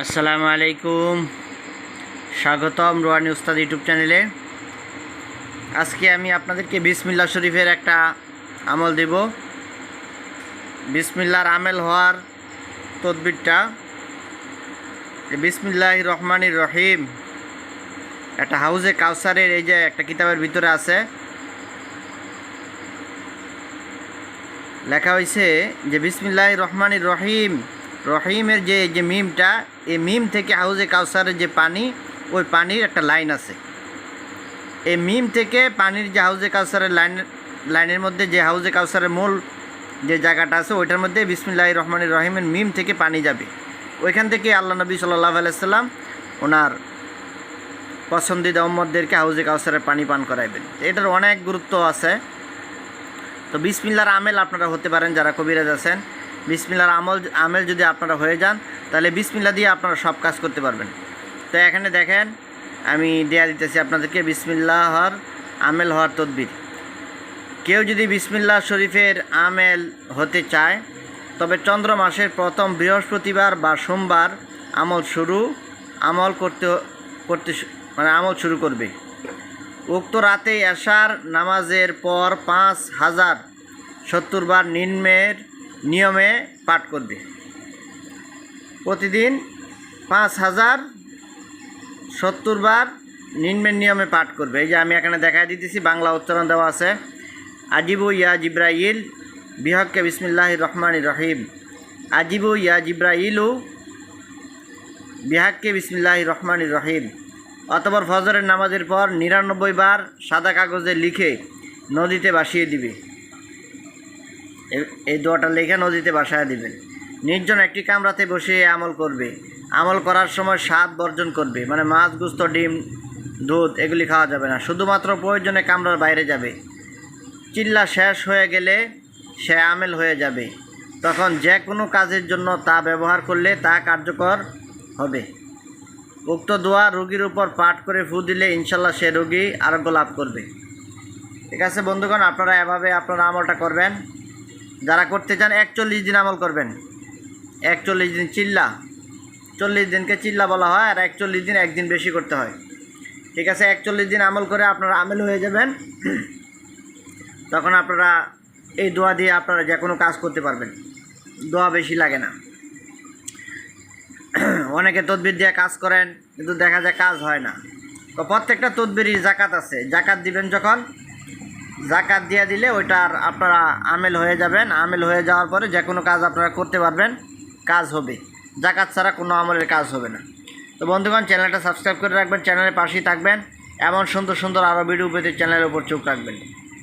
আসসালামু আলাইকুম। স্বাগতম রোয়ানি উস্তাদ ইউটিউব চ্যানেলে। আজকে আমি আপনাদেরকে বিসমিল্লা শরীফের একটা আমল দেব। বিসমিল্লার আমেল হওয়ার তদবিরটা বিসমিল্লাহ রহমানির রহিম। একটা হাউজে কাউসারের এই যে একটা কিতাবের ভিতরে আছে। লেখা হয়েছে যে বিসমিল্লাহ রহমানির রহিম রহিমের যে যে মিমটা, এই মিম থেকে হাউজে কাউসারের যে পানি, ওই পানির একটা লাইন আছে। এই মিম থেকে পানির যে হাউজে কাউসারের লাইন, লাইনের মধ্যে যে হাউজে কাউসারের মূল যে জায়গাটা আছে, ওইটার মধ্যে বিসমিল্লাহ রহমানির রহিমের মিম থেকে পানি যাবে। ওইখান থেকে আল্লাহ নবী সাল্লাহ আলাইসাল্লাম ওনার পছন্দিদা উম্মদদেরকে হাউজে কাউসারের পানি পান করাইবেন। এটার অনেক গুরুত্ব আছে। তো বিসমিল্লার আমেল আপনারা হতে পারেন, যারা কবিরাজ আছেন। বিসমিল্লার আমল, আমেল যদি আপনারা হয়ে যান, তাহলে বিসমিল্লা দিয়ে আপনারা সব কাজ করতে পারবেন। তো এখানে দেখেন, আমি দেয়া দিতেছি আপনাদেরকে বিসমিল্লাহর আমেল হওয়ার তদবির। কেউ যদি বিসমিল্লাহ শরীফের আমেল হতে চায়, তবে চন্দ্র মাসের প্রথম বৃহস্পতিবার বা সোমবার আমল শুরু, আমল করতে করতে মানে আমল শুরু করবে। উক্ত রাতে এশার নামাজের পর পাঁচ হাজার সত্তর বার নিম্নের নিয়মে পাঠ করবে। প্রতিদিন পাঁচ হাজার সত্তর বার নিম্নের নিয়মে পাঠ করবে। এই যে আমি এখানে দেখাই দিতেছি, বাংলা উচ্চারণ দেওয়া আছে, আজিবু ইয়া জিব্রাইল বিহককে বিসমিল্লাহ রহমান রহিম। আজিবু ইয়া জিব্রাইলু বিহাককে বিসমিল্লাহ রহমান রহিম। অতপর ফজরের নামাজের পর নিরানব্বই বার সাদা কাগজে লিখে নদীতে ভাসিয়ে দিবে। এই দোয়াটা লেখে নদীতে বাসায় দিবেন। নির্জন একটি কামরাতে বসে আমল করবে। আমল করার সময় স্বাদ বর্জন করবে। মানে মাছ, গুস্ত, ডিম, দুধ, এগুলি খাওয়া যাবে না। শুধুমাত্র প্রয়োজনে কামরার বাইরে যাবে। চিল্লা শেষ হয়ে গেলে সে আমেল হয়ে যাবে। তখন যে কোনো কাজের জন্য তা ব্যবহার করলে তা কার্যকর হবে। উক্ত দোয়া রোগীর উপর পাঠ করে ফু দিলে ইনশাল্লাহ সে রোগী আরোগ্য লাভ করবে। ঠিক আছে বন্ধুগণ, আপনারা এভাবে আপনারা আমলটা করবেন। যারা করতে চান, একচল্লিশ দিন আমল করবেন। একচল্লিশ দিন চিল্লা। চল্লিশ দিনকে চিল্লা বলা হয়, আর একচল্লিশ দিন একদিন বেশি করতে হয়। ঠিক আছে, একচল্লিশ দিন আমল করে আপনারা আমেল হয়ে যাবেন। তখন আপনারা এই দোয়া দিয়ে আপনারা যে কোনো কাজ করতে পারবেন। দোয়া বেশি লাগে না। অনেকে তদবির দিয়ে কাজ করেন, কিন্তু দেখা যায় কাজ হয় না। তো প্রত্যেকটা তদবিরই জাকাত আছে। জাকাত দিবেন যখন জাকাত দিয়ে দিলে ওইটার আপনারা আমেল হয়ে যাবেন। আমেল হয়ে যাওয়ার পরে যে কোনো কাজ আপনারা করতে পারবেন। কাজ হবে। জাকাত ছাড়া কোনো আমলের কাজ হবে না। তো বন্ধুগণ, চ্যানেলটা সাবস্ক্রাইব করে রাখবেন, চ্যানেলের পাশেই থাকবেন। এমন সুন্দর সুন্দর আরও ভিডিও পেতে চ্যানেলের উপর চোখ রাখবেন।